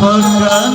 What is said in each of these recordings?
ভগবান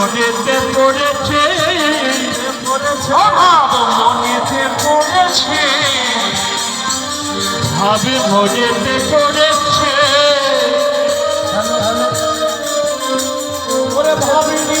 মনেতে পড়েছে অভাব মনেতে পড়েছে। ভাবে মনেতে পড়েছে। ভাবিনি